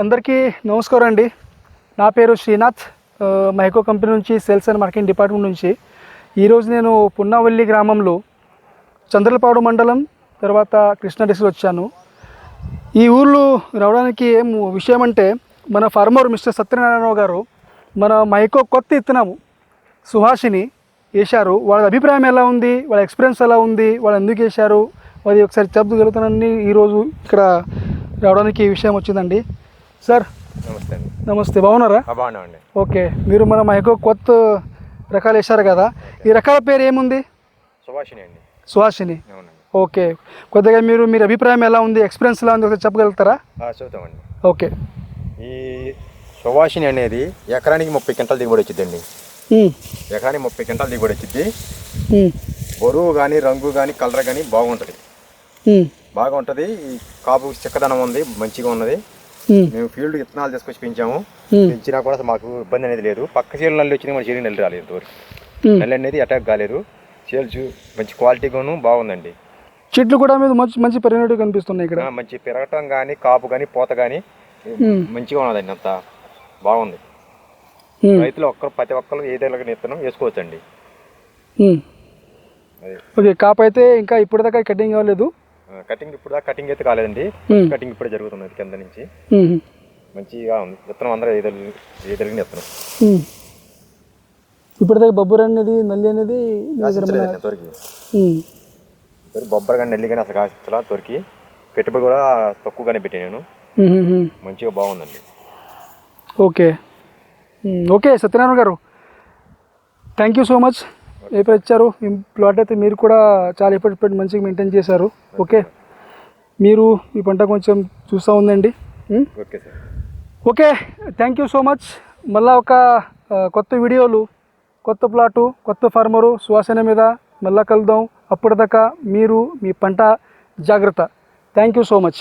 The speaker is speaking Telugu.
అందరికీ నమస్కారం అండి. నా పేరు శ్రీనాథ్. మైకో కంపెనీ నుంచి సేల్స్ అండ్ మార్కెటింగ్ డిపార్ట్మెంట్ నుంచి. ఈరోజు నేను పున్నావల్లి గ్రామంలో చంద్రలపాడు మండలం తర్వాత కృష్ణా డిస్ట్రిక్ట్ వచ్చాను. ఈ ఊర్లో రావడానికి ఏం విషయం అంటే మన ఫార్మర్ మిస్టర్ సత్యనారాయణ గారు మన మైకో కొత్త ఇత్తనము సుహాషిని వేశారు. వాళ్ళ అభిప్రాయం ఎలా ఉంది? వాళ్ళ ఎక్స్పీరియన్స్ ఎలా ఉంది? వాళ్ళు ఎందుకు వేశారు? అది ఒకసారి చెప్పగలుగుతానని ఈరోజు ఇక్కడ రావడానికి ఈ విషయం వచ్చిందండి. సార్ నమస్తే అండి. నమస్తే బాగున్నారా? బాగున్నామండి. ఓకే మీరు మన మైకో కొత్త రకాలు వేశారు కదా ఈ రకాల పేరు ఏముంది? సుభాషిణి అండి. అవునండి. ఓకే కొద్దిగా మీరు మీరు అభిప్రాయం ఎలా ఉంది ఎక్స్పీరియన్స్ ఎలా ఉంది ఒకసారి చెప్పగలుగుతారా? చెబుతామండి. ఓకే. ఈ సుభాషిణి అనేది ఎకరానికి ముప్పై క్వింటాల దిగుబడి వచ్చిందండి ఎకరానికి ముప్పై క్వింటాల దిగుబడి వచ్చింది బరువు కానీ రంగు కానీ కలర్ కానీ బాగుంటుంది. ఉమ్, బాగా ఉంటుంది ఈ కాపు చిక్కదనం ఉంది మంచిగా ఉన్నది. మేము ఫీల్డ్ విత్తనాలు తీసుకొచ్చి పెంచాము. పెంచినా కూడా మాకు ఇబ్బంది అనేది లేదు. పక్క చీరలు నల్లి వచ్చింది మన చీరలు నల్లి రాలేదు ఇంతవరకు. నల్లి అనేది అటాక్ కాలేదు. చీరలు మంచి క్వాలిటీగాను బాగుందండి. చెట్లు కూడా మీద మంచి మంచి పరిణతి కనిపిస్తున్నాయి ఇక్కడ. మంచి పెరగటం కానీ కాపు కానీ పూత కానీ మంచిగా ఉన్నదండి అంతా. బాగుంది. రైతులు ఒక్కరు ప్రతి ఒక్కరు ఏదైనా విత్తనం వేసుకోవచ్చండి. ఓకే కాపు అయితే ఇంకా ఇప్పటిదాకా కటింగ్ అవ్వలేదు కటింగ్ ఇప్పుడు దాకా కటింగ్ అయితే కాలేదండి. కటింగ్ ఇప్పుడే జరుగుతున్నది కింద నుంచి. మంచిగా ఉంది. విత్తనం అందరూ ఏదలిగి ఏదలిగిన విత్తనం. ఇప్పటిదాకా బొబ్బర్ అనేది నల్లి అనేది ఇంతవరకు బొబ్బర కానీ నెల్లి కానీ అసలు కాస్త దొరికి పెట్టుబడి కూడా తక్కువగానే పెట్టాను నేను. మంచిగా బాగుందండి. ఓకే. ఓకే సత్యనారాయణ గారు. థ్యాంక్ యూ సో మచ్ ఎప్పుడు ఇచ్చారు. మీ ప్లాట్ అయితే మీరు కూడా చాలా ఎప్పటి ఎప్పటి మంచిగా మెయింటైన్ చేశారు. ఓకే? మీరు ఈ పంట కొంచెం చూస్తూ ఉందండి. Okay sir. Okay thank you so much మళ్ళా ఒక కొత్త వీడియోలు కొత్త ప్లాటు కొత్త ఫార్మరు సువాసన మీద మళ్ళా కలుద్దాం. అప్పటిదాకా మీరు మీ పంట జాగ్రత్త. Thank you so much